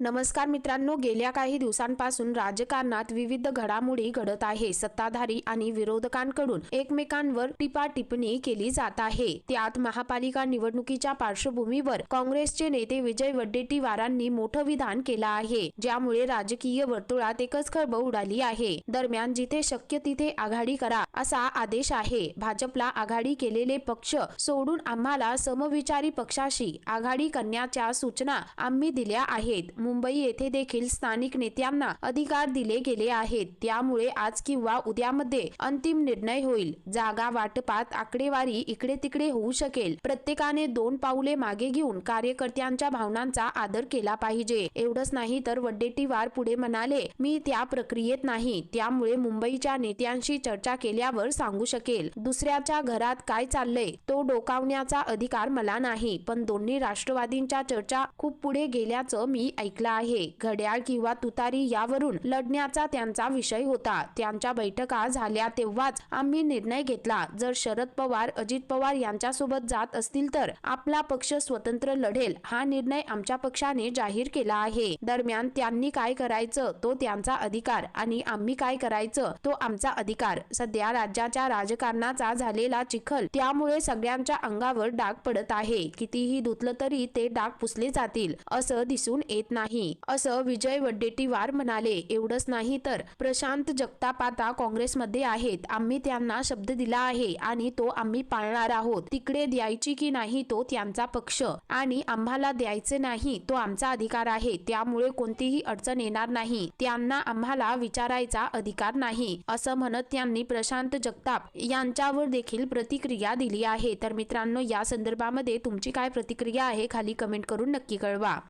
नमस्कार मित्रांनो गेल्या काही दिवसांपासून राजकारणात विविध घडामोडी घडत आहे. सत्ताधारी आणि विरोधकांकडून एकमेकांवर टिपा टिप्पणी केली जात आहे. त्यात महापालिका निवडणुकीच्या पार्श्वभूमीवर काँग्रेसचे नेते विजय वड्डेटीवारांनी मोठं विधान केलं आहे. ज्यामुळे राजकीय वर्तुळात एकच खळबळ उडाली आहे. दरम्यान जिथे शक्य तिथे आघाडी करा असा आदेश आहे. भाजपला आघाडी केलेले पक्ष सोडून आम्हाला समविचारी पक्षाशी आघाडी करण्याच्या सूचना आम्ही दिल्या आहेत. मुंबई येथे देखील स्थानिक नेत्यांना अधिकार दिले गेले आहेत. त्यामुळे आज किंवा उद्यामध्ये अंतिम निर्णय होईल. जागा वाटपात आकडेवारी इकडे तिकडे होऊ शकेल. प्रत्येकाने दोन पाऊले मागे घेऊन कार्यकर्त्यांच्या भावनांचा आदर केला पाहिजे. एवढंच नाही तर वड्डेटीवार पुढे म्हणाले मी त्या प्रक्रियेत नाही. त्यामुळे मुंबईच्या नेत्यांशी चर्चा केल्यावर सांगू शकेल. दुसऱ्याच्या घरात काय चाललंय? तो डोकावण्याचा अधिकार मला नाही. पण दोन्ही राष्ट्रवादींच्या चर्चा खूप पुढे गेल्याचं मी ऐकलं आहे. घड्याळ किंवा तुतारी यावरून लढण्याचा त्यांचा विषय होता. त्यांच्या बैठका झाल्या तेव्हाच आम्ही निर्णय घेतला. जर शरद पवार अजित पवार यांच्यासोबत जात असतील तर आपला पक्ष स्वतंत्र लढेल. हा निर्णय आमच्या पक्षाने जाहीर केला आहे. दरम्यान त्यांनी काय करायचं तो त्यांचा अधिकार आणि आम्ही काय करायचं तो आमचा अधिकार. सध्या राज्याच्या राजकारणाचा झालेला चिखल त्यामुळे सगळ्यांच्या अंगावर डाग पडत आहे. कितीही धुतलं तरी ते डाग पुसले जातील असं दिसून येत नाही. असं विजय वडेट्टीवार म्हणाले. एवढंच नाही तर प्रशांत जगताप आता काँग्रेसमध्ये आहेत. आम्ही त्यांना शब्द दिला आहे आणि तो आम्ही पाळणार आहोत. तिकडे द्यायची की नाही तो त्यांचा पक्ष. आणि आम्हाला द्यायचे नाही तो आमचा अधिकार आहे. त्यामुळे कोणतीही अडचण येणार नाही. त्यांना आम्हाला विचारायचा अधिकार नाही. असं म्हणत त्यांनी प्रशांत जगताप यांच्यावर देखील प्रतिक्रिया दिली आहे. तर मित्रांनो या संदर्भामध्ये तुमची काय प्रतिक्रिया आहे खाली कमेंट करून नक्की कळवा.